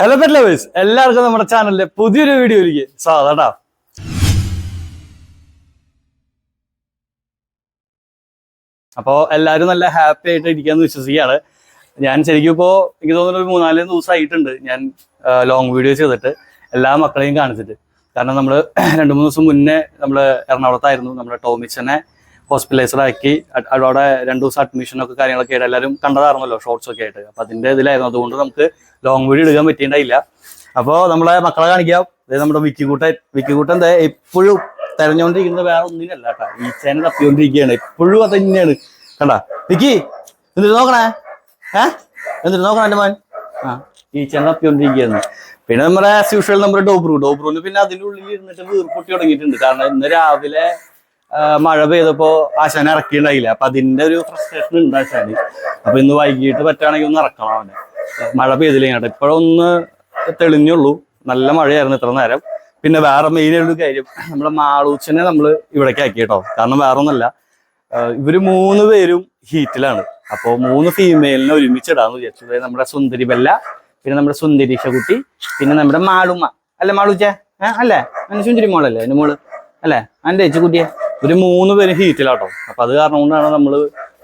Hello pet lovers എല്ലാവർക്കും നമ്മുടെ ചാനലിലെ പുതിയൊരു വീഡിയോയിലേക്ക് സ്വാഗതം അപ്പോൾ അപ്പോ എല്ലാവരും നല്ല ഹാപ്പി ആയിട്ട് ഇരിക്കാന്ന് വിശ്വസിക്കുകയാണ്. ഞാൻ ശരിക്കും ഇപ്പോ എനിക്ക് തോന്നുന്നു ഒരു മൂന്നാൽ ദിവസമായിട്ടുണ്ട് ഞാൻ ലോങ് വീഡിയോ ചെയ്തിട്ട് എല്ലാ മക്കളെയും കാണിച്ചിട്ട്. കാരണം നമ്മൾ രണ്ട് മൂന്ന് ദിവസം മുന്നേ നമ്മൾ എറണാകുളത്തായിരുന്നു. നമ്മുടെ ടോമിച്ചനെ ഹോസ്പിറ്റലൈസ്ഡ് ആക്കി അവിടെ രണ്ടു ദിവസം അഡ്മിഷനൊക്കെ കാര്യങ്ങളൊക്കെ ആയിട്ട് എല്ലാവരും കണ്ടതായിരുന്നല്ലോ ഷോർട്സ് ഒക്കെ ആയിട്ട്. അപ്പൊ അതിന്റെ ഇതിലായിരുന്നു. അതുകൊണ്ട് നമുക്ക് ലോങ് വീഡിയോ എടുക്കാൻ പറ്റിയിട്ടുണ്ടായില്ല. അപ്പോൾ നമ്മളെ മക്കളെ കാണിക്കാം. അതായത് നമ്മുടെ വിക്കിക്കൂട്ടൻ വിക്കിക്കൂട്ടൻ എപ്പോഴും തെരഞ്ഞുകൊണ്ടിരിക്കുന്നത് വേറെ ഒന്നിനല്ല കേട്ടോ. ഈ ചേന തപ്പിക്കൊണ്ടിരിക്കുകയാണ്. എപ്പോഴും അത് തന്നെയാണ്. കണ്ടാ? വിക്കി എന്നിട്ട് നോക്കണേ. ഏ? എന്നിട്ട് നോക്കണേ എന്റെ മോൻ. ആ ഈച്ചേനെ തപ്പിക്കൊണ്ടിരിക്കുകയാണ്. പിന്നെ നമ്മുടെ ആസ് യൂഷ്വൽ നമ്മുടെ ഡോബ്രു. ഡോബ്രുവിന് പിന്നെ അതിന്റെ ഉള്ളിൽ ഇരുന്നിട്ട് വീർപ്പൊട്ടി തുടങ്ങിയിട്ടുണ്ട്. കാരണം ഇന്ന് രാവിലെ മഴ പെയ്തപ്പോ ആശാൻ ഇറക്കിണ്ടായില്ല അപ്പൊ അതിന്റെ ഒരു ഫ്രസ്ട്രേഷൻ ഉണ്ട് ആശാന് അപ്പൊ ഇന്ന് വൈകിട്ട് പറ്റുകയാണെങ്കിൽ ഒന്ന് ഇറക്കണം അവനെ. മഴ പെയ്തില്ല കേട്ടോ ഇപ്പോഴൊന്ന് തെളിഞ്ഞുള്ളൂ. നല്ല മഴയായിരുന്നു ഇത്ര നേരം. പിന്നെ വേറെ മെയിൻ ഒരു കാര്യം. നമ്മുടെ മാളൂച്ചനെ നമ്മൾ ഇവിടേക്ക് ആക്കി കേട്ടോ കാരണം വേറെ ഒന്നല്ല ഇവർ മൂന്ന് പേരും ഹീറ്റിലാണ്. അപ്പോൾ മൂന്ന് ഫീമെയിലിനെ ഒരുമിച്ചിടാന്ന് വിചാരിച്ചു. നമ്മുടെ സുന്ദരി ബെല്ല പിന്നെ നമ്മുടെ സുന്ദരീഷ കുട്ടി പിന്നെ നമ്മുടെ മാളുമ്മ. അല്ലേ മാളൂച്ച? ഏഹ് അല്ലേ? അതിന് സുന്ദരി മോളല്ലേ? അതിന് മോൾ. അല്ലേ? അതിന്റെ ചേച്ചി കുട്ടിയെ? ഒരു മൂന്ന് പേര് ഹീറ്റിലാട്ടോ അപ്പൊ അത് കാരണം കൊണ്ടാണ് നമ്മൾ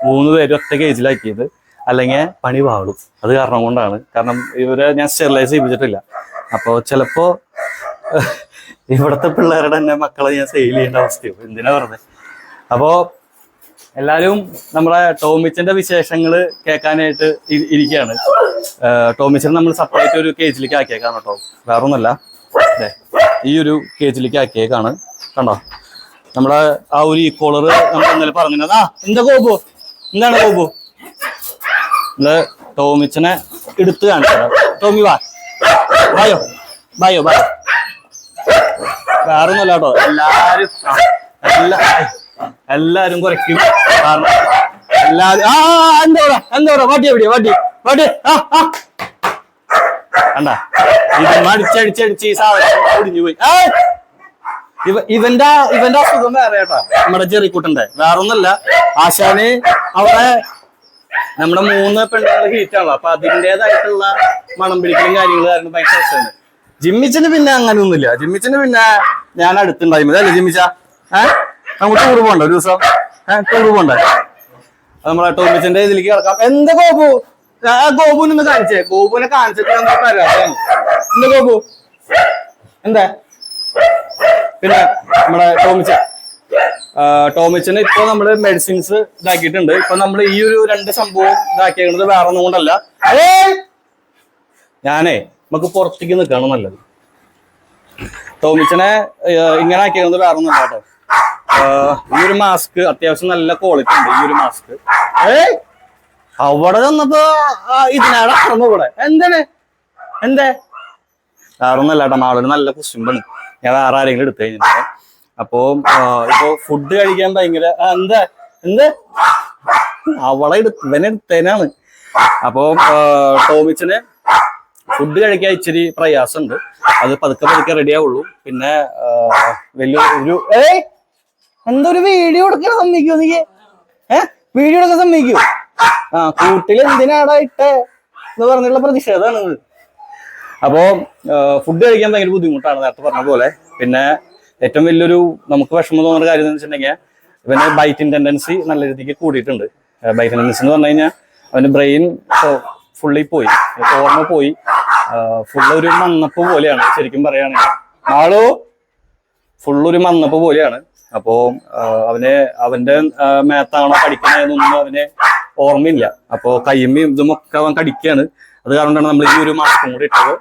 മൂന്ന് പേര് ഒറ്റ കേജിലാക്കിയത് അല്ലെങ്കിൽ പണി പാടും അത് കാരണം കൊണ്ടാണ്. കാരണം ഇവരെ ഞാൻ സ്റ്റെറിലൈസ് ചെയ്യിപ്പിച്ചിട്ടില്ല. അപ്പോൾ ചിലപ്പോ ഇവിടത്തെ പിള്ളേരുടെ തന്നെ മക്കളെ ഞാൻ സെയിൽ ചെയ്യേണ്ട അവസ്ഥയോ എന്തിനാ പറഞ്ഞത് അപ്പോ എല്ലാരും നമ്മളെ ടോമിച്ചന്റെ വിശേഷങ്ങൾ കേൾക്കാനായിട്ട് ഇരിക്കുകയാണ് ടോമിച്ചൻ നമ്മൾ സെപ്പറേറ്റ് ഒരു കേജിലേക്ക് ആക്കിയേക്കാണ് കേട്ടോ. വേറൊന്നല്ല ദേ, ഈ ഒരു കേജിലേക്ക് ആക്കിയേക്കാണ്. കണ്ടോ? നമ്മുടെ ആ ഒരു ഈ കോളർ നമ്മൾ ഇന്നലെ പറഞ്ഞിരുന്നതാ. എന്താ ഗോപു? എന്താണ് ഗോപു? നമ്മൾ ടോമിച്ചനെ എടുത്ത് കാണിച്ചു ടോമി വാ. ബായോ ബായോ ബായോ വേറെ വേറൊന്നുമല്ല കേട്ടോ. എല്ലാരും എല്ലാ എല്ലാരും കുറയ്ക്കും. കാരണം എല്ലാരും ആ എന്തോടാ എന്തോടാ വാട്ടി എവിടെയാ? വാട്ടി വാട്ടി ആ ആ. കണ്ട? ഇത് മടിച്ചടിച്ചടിച്ച് ഈ സാധനം ഒടിഞ്ഞു പോയി. ആ ഇവന്റെ ഇവന്റെ അസുഖം വേറെ കേട്ടാ. നമ്മുടെ ചെറിക്കൂട്ടന്റെ വേറൊന്നല്ല ആശാന് അവിടെ നമ്മുടെ മൂന്ന് പെണ്ണുങ്ങൾ ഹീറ്റാണല്ലോ അപ്പൊ അതിന്റെതായിട്ടുള്ള മണം പിടിക്കലും കാര്യങ്ങളും കാരണം ഭയങ്കര പ്രശ്നമാണ് ജിമ്മിച്ചിന് പിന്നെ അങ്ങനെ ഒന്നുമില്ല ജിമ്മിച്ചിന് പിന്നെ ഞാൻ അടുത്തുണ്ടായി അല്ലേ ജിമ്മിച്ച? ഏഹ് നമുക്ക് ടൂർ പോണ്ട ഒരു ദിവസം? ഏഹ് ടൂർ പോകണ്ട? നമ്മളെ ടോമിച്ചിന്റെ ഇതിലേക്ക് കിടക്കാം. എന്താ ഗോപു? ആ ഗോപുവിനെ ഒന്ന് കാണിച്ചേ. ഗോപുനെ കാണിച്ചിട്ട് പരാതിയാണ് എന്താ ഗോപു? എന്താ? പിന്നെ നമ്മുടെ ടോമിച്ച. ടോമിച്ചന് ഇപ്പൊ നമ്മൾ മെഡിസിൻസ് ഇതാക്കിയിട്ടുണ്ട്. ഇപ്പൊ നമ്മൾ ഈ ഒരു രണ്ട് സംഭവം ഇതാക്കിയത് വേറെ ഒന്നും കൊണ്ടല്ല! ഞാനേ നമുക്ക് പുറത്തേക്ക് നിൽക്കണം നല്ലത്. ടോമിച്ചനെ ഇങ്ങനെ ആക്കിയത് വേറെ ഒന്നും കേട്ടോ. ഈ ഒരു മാസ്ക് അത്യാവശ്യം നല്ല ക്വാളിറ്റി ഉണ്ട് ഈ ഒരു മാസ്ക് അവിടെ ചെന്നപ്പോ ഇതിനാടെ കൂടെ എന്താണ്? എന്തേ? വേറെ ഒന്നല്ല കേട്ടോ. മാളൊരു നല്ല കുസുമ്പാണ് ഞാൻ വേറെ ആരെങ്കിലും എടുത്തു കഴിഞ്ഞിട്ട് അപ്പോ ഇപ്പൊ ഫുഡ് കഴിക്കാൻ ഭയങ്കര എന്താ എന്താ? അവളെ എടുത്ത് ഇവനെ എടുത്തേനാണ്. അപ്പോ ടോമിച്ചിന് ഫുഡ് കഴിക്കാൻ ഇച്ചിരി പ്രയാസമുണ്ട്. അത് പതുക്കെ പതുക്കെ റെഡി ആവുള്ളൂ. പിന്നെ വലിയ ഒരു ഏയ്! എന്തൊരു വീഡിയോ എടുക്കാൻ സമ്മതിക്കോ നീ വീഡിയോ എടുക്കാൻ സമ്മതിക്കോ? ആ കൂട്ടിൽ എന്തിനാടാ ഇട്ടേ? എന്ന് പറഞ്ഞുള്ള പ്രതിഷേധമാണ് അപ്പോ ഫുഡ് കഴിക്കാൻ ഭയങ്കര ബുദ്ധിമുട്ടാണ് നേരത്തെ പറഞ്ഞ പോലെ. പിന്നെ ഏറ്റവും വലിയൊരു നമുക്ക് വിഷമം തോന്നുന്ന കാര്യം എന്ന് വെച്ചിട്ടുണ്ടെങ്കിൽ ഇവന് ബൈറ്റിംഗ് ടെൻഡൻസി നല്ല രീതിക്ക് കൂടിയിട്ടുണ്ട്. ബൈറ്റ് ടെൻഡൻസി എന്ന് പറഞ്ഞു കഴിഞ്ഞാൽ അവന്റെ ബ്രെയിൻ ഫുള്ളി പോയി. ഓർമ്മ പോയി. ഫുള്ള് ഒരു മന്നപ്പ് പോലെയാണ് ശരിക്കും പറയുകയാണെങ്കിൽ. ആളോ? ഫുള്ളൊരു മന്നപ്പ് പോലെയാണ്. അപ്പോ അവനെ അവന് അവന്റെ മേത്താണോ പഠിക്കണതെന്നൊന്നും അവന് ഓർമ്മയില്ല. അപ്പോ കയ്യമ്മയും ഇതുമൊക്കെ അവൻ കടിക്കുകയാണ് അത് കാരണമാണ് നമ്മൾ ഈ ഒരു മാസ്കും കൂടി ഇട്ടത്.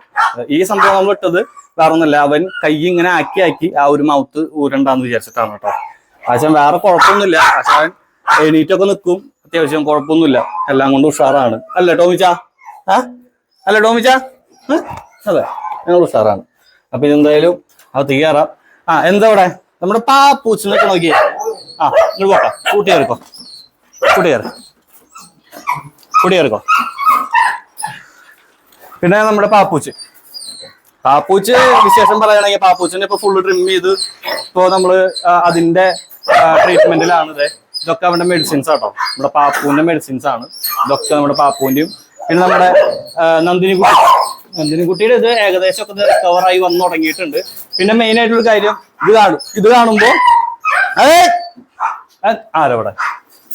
ഈ സംഭവം നമ്മൾ ഇട്ടത് വേറെ ഒന്നല്ല അവൻ കൈ ഇങ്ങനെ ആക്കി ആക്കി ആ ഒരു മൗത്ത് ഊരണ്ടാന്ന് വിചാരിച്ചിട്ടാണ് കേട്ടോ. ആശാൻ വേറെ കുഴപ്പമൊന്നുമില്ല. ആശാൻ എണീറ്റൊക്കെ നിൽക്കും അത്യാവശ്യം കുഴപ്പമൊന്നുമില്ല. എല്ലാം കൊണ്ടും ഉഷാറാണ്. അല്ലേ ടോമിച്ച? ആ? അല്ല ടോമിച്ച? അതെ ഞങ്ങൾ ഉഷാറാണ്. അപ്പൊ ഇതെന്തായാലും അത് തീയാറാം ആ എന്താ ഇവിടെ നമ്മുടെ പാപ്പൂച്ചിനൊക്കെ നോക്കിയേ. ആ ഇങ്ങോട്ട് പോക്കാം കൂട്ടി കൂട്ടി പിന്നെ നമ്മുടെ പാപ്പൂച്ച്. പാപ്പൂച്ച് വിശേഷം പറയുകയാണെങ്കിൽ പാപ്പൂച്ചിനെ ഇപ്പൊ ഫുള്ള് ട്രിം ചെയ്ത് ഇപ്പോ നമ്മൾ അതിന്റെ ട്രീറ്റ്മെന്റിലാണ് ഇത്. ഇതൊക്കെ അവന്റെ മെഡിസിൻസ് ആട്ടോ. നമ്മുടെ പാപ്പൂന്റെ മെഡിസിൻസ് ആണ്. ഇതൊക്കെ നമ്മുടെ പാപ്പൂന്റെയും പിന്നെ നമ്മുടെ നന്ദിനി കുട്ടി നന്ദിനിക്കുട്ടിയുടെ ഇത് ഏകദേശം ഒക്കെ റിക്കവർ ആയി വന്നു തുടങ്ങിയിട്ടുണ്ട്. പിന്നെ മെയിൻ ആയിട്ടുള്ള കാര്യം ഇത് കാണും. ഇത് കാണുമ്പോ ഏ ആരവിടെ?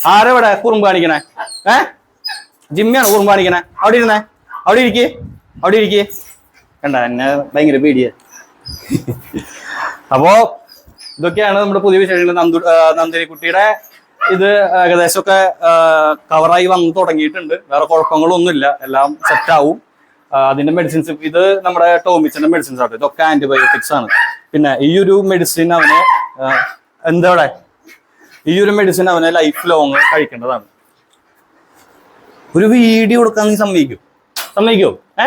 ആരവിടെ കുറുമ്പ് കാണിക്കണേ? ഏ? ജിമ്മിയാണ് കുറുമ്പ് കാണിക്കണേ? അവിടെ ഇരുന്നേ. അവിടെ ഇരിക്കേ. അവിടെ ഇരിക്കേ. കണ്ട? എന്നെ ഭയങ്കര പേടിയ. അപ്പോ ഇതൊക്കെയാണ് നമ്മുടെ പുതിയ വിശേഷങ്ങൾ. നന്ദു നന്ദിനി കുട്ടിയുടെ ഇത് ഏകദേശമൊക്കെ കവറായി വന്ന് തുടങ്ങിയിട്ടുണ്ട്. വേറെ കുഴപ്പങ്ങളൊന്നുമില്ല. എല്ലാം സെറ്റ് ആവും. അതിന്റെ മെഡിസിൻസ് ഇത് നമ്മുടെ ടോമിച്ചിന്റെ മെഡിസിൻസ് ആട്ടോ. ഇതൊക്കെ ആന്റിബയോട്ടിക്സ് ആണ്. പിന്നെ ഈ ഒരു മെഡിസിൻ അവന് എന്താ ഈ ഒരു മെഡിസിൻ അവനെ ലൈഫ് ലോങ് കഴിക്കേണ്ടതാണ്. ഒരു വീഡിയോ കൊടുക്കാൻ നീ സമ്മതിക്കും? സമ്മതിക്കോ? ഏ?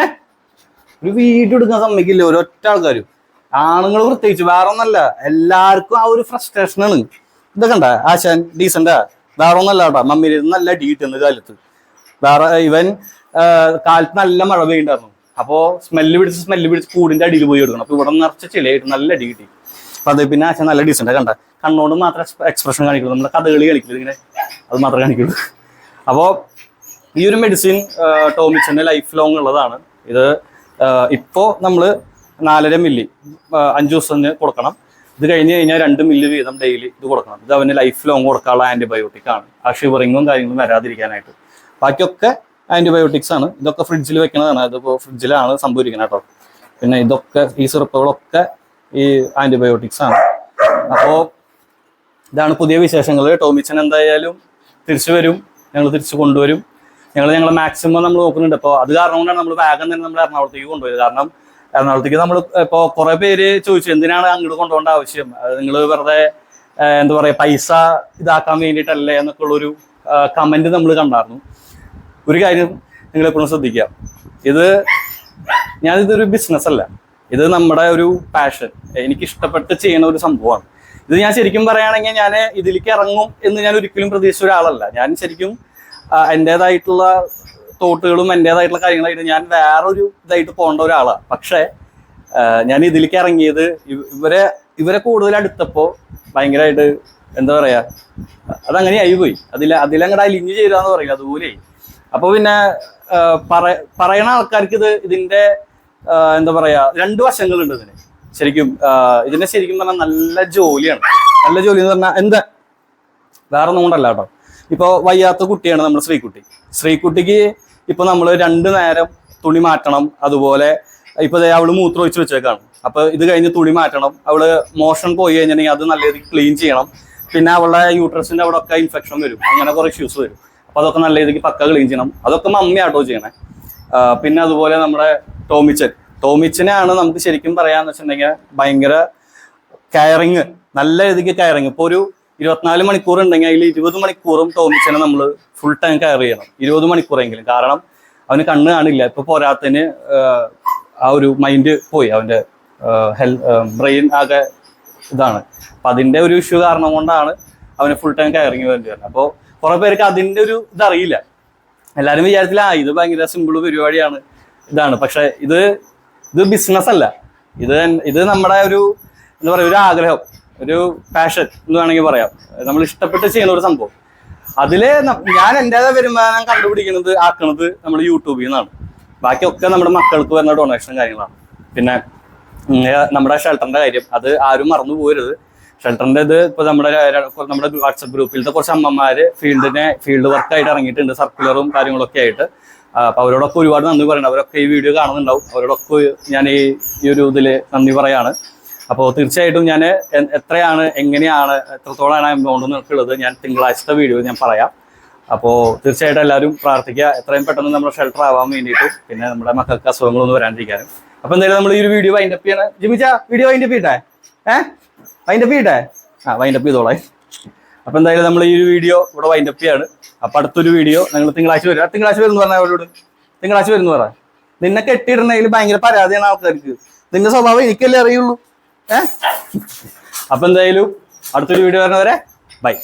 ഒരു വീഡിയോ എടുക്കാൻ സമ്മതിക്കില്ല ഒരൊറ്റ ആൾക്കാരും? ആണുങ്ങൾ പ്രത്യേകിച്ച് വേറെ ഒന്നല്ല എല്ലാവർക്കും ആ ഒരു ഫ്രസ്ട്രേഷൻ ആണ്. ഇതൊക്കെ ഉണ്ടാ ആശാൻ ഡീസന്റാ വേറെ ഒന്നല്ല കേട്ടോ മമ്മിയിൽ നല്ല ഡീറ്റ് കിട്ടുന്ന കാലത്ത്. വേറെ ഇവൻ കാലത്ത് നല്ല മഴ പെയ്യുണ്ടായിരുന്നു അപ്പോ സ്മെല്ല് പിടിച്ച് സ്മെല്ല് പിടിച്ച് കൂടിന്റെ അടിയിൽ പോയി എടുക്കണം. അപ്പൊ ഇവിടെ നിറച്ച ചിലയായിട്ട് നല്ല അടി കിട്ടി അത് പിന്നെ ആശാൻ നല്ല ഡീസന്റ് കണ്ട? കണ്ണോട് മാത്രം എക്സ്പ്രഷൻ കാണിക്കുള്ളൂ. നമ്മുടെ കഥകളി കളിക്കുള്ളൂ ഇങ്ങനെ. അത് മാത്രമേ കാണിക്കുള്ളൂ. അപ്പോൾ ഈ ഒരു മെഡിസിൻ ടോമിച്ചന്റെ ലൈഫ് ലോങ് ഉള്ളതാണ്. ഇത് ഇപ്പോൾ ഇപ്പോ നമ്മൾ നാലര മില്ലി അഞ്ചു ദിവസത്തിന് കൊടുക്കണം. ഇത് കഴിഞ്ഞ് കഴിഞ്ഞാൽ രണ്ട് മില്ലി വീതം ഡെയിലി ഇത് കൊടുക്കണം. ഇത് അവന് ലൈഫ് ലോങ് കൊടുക്കാനുള്ള ആന്റിബയോട്ടിക് ആണ്. ആ ഷിവറിങ്ങും കാര്യങ്ങളും വരാതിരിക്കാനായിട്ട്. ബാക്കിയൊക്കെ ആന്റിബയോട്ടിക്സ് ആണ്. ഇതൊക്കെ ഫ്രിഡ്ജിൽ വെക്കണതാണ്. അതിപ്പോൾ ഫ്രിഡ്ജിലാണ് സംഭവിക്കുന്നത് കേട്ടോ. പിന്നെ ഇതൊക്കെ ഈ സിറപ്പുകളൊക്കെ ഈ ആന്റിബയോട്ടിക്സ് ആണ്. അപ്പോൾ ഇതാണ് പുതിയ വിശേഷങ്ങൾ ടോമിച്ചൻ എന്തായാലും തിരിച്ചു വരും. ഞങ്ങൾ തിരിച്ചു കൊണ്ടുവരും. ഞങ്ങൾ ഞങ്ങൾ മാക്സിമം നമ്മൾ നോക്കുന്നുണ്ട്. അപ്പോൾ അത് കാരണം കൊണ്ടാണ് നമ്മൾ വേഗം തന്നെ നമ്മൾ എറണാകുളത്തേക്ക് കൊണ്ടുപോയത്. കാരണം എറണാകുളത്തേക്ക് നമ്മൾ ഇപ്പോൾ കുറേ പേര് ചോദിച്ചു എന്തിനാണ് അങ്ങോട്ട് കൊണ്ടുപോകേണ്ട ആവശ്യം? നിങ്ങൾ വെറുതെ എന്താ പറയുക പൈസ ഇതാക്കാൻ വേണ്ടിയിട്ടല്ലേ എന്നൊക്കെ ഉള്ളൊരു കമന്റ് നമ്മൾ കണ്ടായിരുന്നു. ഒരു കാര്യം നിങ്ങളെപ്പോഴും ശ്രദ്ധിക്കുക. ഇത് ഞാനിതൊരു ബിസിനസ് അല്ല. ഇത് നമ്മുടെ ഒരു പാഷൻ എനിക്ക് ഇഷ്ടപ്പെട്ട് ചെയ്യുന്ന ഒരു സംഭവമാണ്. ഇത് ഞാൻ ശരിക്കും പറയുകയാണെങ്കിൽ ഞാൻ ഇതിലേക്ക് ഇറങ്ങും എന്ന് ഞാൻ ഒരിക്കലും പ്രതീക്ഷിച്ച ഒരാളല്ല. ഞാൻ ശരിക്കും എന്റെതായിട്ടുള്ള തോട്ടുകളും എന്റെതായിട്ടുള്ള കാര്യങ്ങളായിട്ട് ഞാൻ വേറൊരു ഇതായിട്ട് പോകേണ്ട ഒരാളാണ് പക്ഷേ ഞാൻ ഇതിലേക്ക് ഇറങ്ങിയത് ഇവ- ഇവരെ ഇവരെ കൂടുതൽ അടുത്തപ്പോൾ ഭയങ്കരമായിട്ട് എന്താ പറയാ അതങ്ങനെ ആയിപ്പോയി. അതിൽ അതിലങ്ങടെ ലിങ്ക് ചേരാന്ന് പറയില്ല അതുപോലെ അപ്പൊ പിന്നെ പറയണ ആൾക്കാർക്ക് ഇത് ഇതിന്റെ ആ, എന്താ പറയാ രണ്ട് വശങ്ങളുണ്ട് ഇതിന് ശരിക്കും ഇതിനെ ശരിക്കും പറഞ്ഞാൽ നല്ല ജോലിയാണ്. നല്ല ജോലി എന്ന് പറഞ്ഞാൽ എന്താ? വേറെ ഒന്നും കൊണ്ടല്ല കേട്ടോ. ഇപ്പൊ വയ്യാത്ത കുട്ടിയാണ് നമ്മൾ ശ്രീകുട്ടി. ശ്രീകുട്ടിക്ക് ഇപ്പൊ നമ്മൾ രണ്ടു നേരം തുണി മാറ്റണം അതുപോലെ ഇപ്പൊ അവൾ മൂത്രം ഒഴിച്ച് വെച്ചേക്കാണ്. അപ്പൊ ഇത് കഴിഞ്ഞ് തുണി മാറ്റണം അവൾ മോഷൻ പോയി കഴിഞ്ഞിട്ടുണ്ടെങ്കിൽ അത് നല്ല രീതിക്ക് ക്ലീൻ ചെയ്യണം. പിന്നെ അവളുടെ യൂട്രസിന്റെ അവിടെ ഒക്കെ ഇൻഫെക്ഷൻ വരും അങ്ങനെ കുറെ ഇഷ്യൂസ് വരും. അപ്പൊ അതൊക്കെ നല്ല രീതിക്ക് പക്ക ക്ലീൻ ചെയ്യണം. അതൊക്കെ മമ്മി ആട്ടോ ചെയ്യണേ. പിന്നെ അതുപോലെ നമ്മുടെ ടോമിച്ചൻ. ടോമിച്ചനെയാണ് നമുക്ക് ശരിക്കും പറയാന്ന് വെച്ചിട്ടുണ്ടെങ്കിൽ ഭയങ്കര കയറിങ് നല്ല രീതിക്ക് കയറിങ് ഇപ്പോൾ ഒരു ഇരുപത്തിനാല് മണിക്കൂർ ഉണ്ടെങ്കിൽ അതിൽ ഇരുപത് മണിക്കൂറും ടോമിച്ചനെ നമ്മൾ ഫുൾ ടൈം കയർ ചെയ്യണം. ഇരുപത് മണിക്കൂറെങ്കിലും. കാരണം അവന് കണ്ണ് കാണില്ല. ഇപ്പൊ പോരാത്തതിന് ആ ഒരു മൈൻഡ് പോയി. അവന്റെ ഹെൽ ബ്രെയിൻ ആകെ ഇതാണ്. അപ്പൊ അതിന്റെ ഒരു ഇഷ്യൂ കാരണം കൊണ്ടാണ് അവന് ഫുൾ ടൈം കയറിങ് വേണ്ടി വരുന്നത്. അപ്പോൾ കുറെ പേർക്ക് അതിന്റെ ഒരു ഇതറിയില്ല എല്ലാവരും വിചാരത്തില്ല ആ ഇത് ഭയങ്കര സിമ്പിൾ പരിപാടിയാണ്. ഇതാണ്. പക്ഷെ ഇത് ഇത് ബിസിനസ് അല്ല. ഇത് ഇത് നമ്മുടെ ഒരു എന്താ പറയുക ഒരു ആഗ്രഹം ഒരു പാഷൻ എന്ന് വേണമെങ്കിൽ പറയാം. നമ്മൾ ഇഷ്ടപ്പെട്ട് ചെയ്യുന്ന ഒരു സംഭവം. അതിൽ ഞാൻ എന്റെതായ വരുമാനം കണ്ടുപിടിക്കുന്നത് ആക്കുന്നത് നമ്മൾ യൂട്യൂബിൽ നിന്നാണ്. ബാക്കിയൊക്കെ നമ്മുടെ മക്കൾക്ക് വരുന്ന ഡൊണേഷൻ കാര്യങ്ങളാണ്. പിന്നെ നമ്മുടെ ഷെൽട്ടറിന്റെ കാര്യം അത് ആരും മറന്നു പോരുത് ഷെൽട്ടറിന്റെ ഇത് ഇപ്പൊ നമ്മുടെ നമ്മുടെ വാട്സപ്പ് ഗ്രൂപ്പിലത്തെ കുറച്ച് അമ്മമാര് ഫീൽഡിനെ ഫീൽഡ് വർക്ക് ആയിട്ട് ഇറങ്ങിയിട്ടുണ്ട് സർക്കുലറും കാര്യങ്ങളൊക്കെ ആയിട്ട്. അപ്പൊ അവരോടൊക്കെ ഒരുപാട് നന്ദി പറയണം. അവരൊക്കെ ഈ വീഡിയോ കാണുന്നുണ്ടാവും. അവരോടൊക്കെ ഞാൻ ഈ ഈ ഒരു ഇതിൽ നന്ദി പറയാണ്. അപ്പോൾ തീർച്ചയായിട്ടും ഞാൻ എത്രയാണ് എങ്ങനെയാണ് എത്രത്തോളമാണ് എമൗണ്ട് നിൽക്കുള്ളത് ഞാൻ തിങ്കളാഴ്ചത്തെ വീഡിയോ ഞാൻ പറയാം. അപ്പോൾ തീർച്ചയായിട്ടും എല്ലാവരും പ്രാർത്ഥിക്കുക. എത്രയും പെട്ടെന്ന് നമ്മുടെ ഷെൽട്ടർ ആവാൻ വേണ്ടിയിട്ടും പിന്നെ നമ്മുടെ മക്കൾക്ക് അസുഖങ്ങളൊന്നും വരാണ്ടിരിക്കാനും. അപ്പോൾ എന്തായാലും നമ്മൾ ഈ ഒരു വീഡിയോ വൈൻഡപ്പ് ചെയ്യണം. ജിമിച്ച വീഡിയോ വൈൻഡപ്പ് ചെയ്യട്ടെ? ഏഹ് വൈൻഡപ്പ് ചെയ്യട്ടെ? ആ വൈൻഡപ്പ് ചെയ്തോളാം. അപ്പോൾ എന്തായാലും നമ്മൾ ഈ ഒരു വീഡിയോ ഇവിടെ വൈൻഡപ്പ് ചെയ്യാണ്. അപ്പോൾ അടുത്തൊരു വീഡിയോ നിങ്ങൾ തിങ്കളാഴ്ച വരും. തിങ്കളാഴ്ച വരുന്നു പറഞ്ഞാൽ അവരോട് തിങ്കളാഴ്ച വരുന്നു പറ. നിന്നെ കെട്ടിയിടണമെങ്കിൽ ഭയങ്കര പരാതിയാണ് ആൾക്കാർക്ക്. നിന്റെ സ്വഭാവം എനിക്കല്ലേ അറിയുള്ളൂ? ഏഹ് അപ്പൊ എന്തായാലും അടുത്തൊരു വീഡിയോ വരുന്നവരെ ബൈ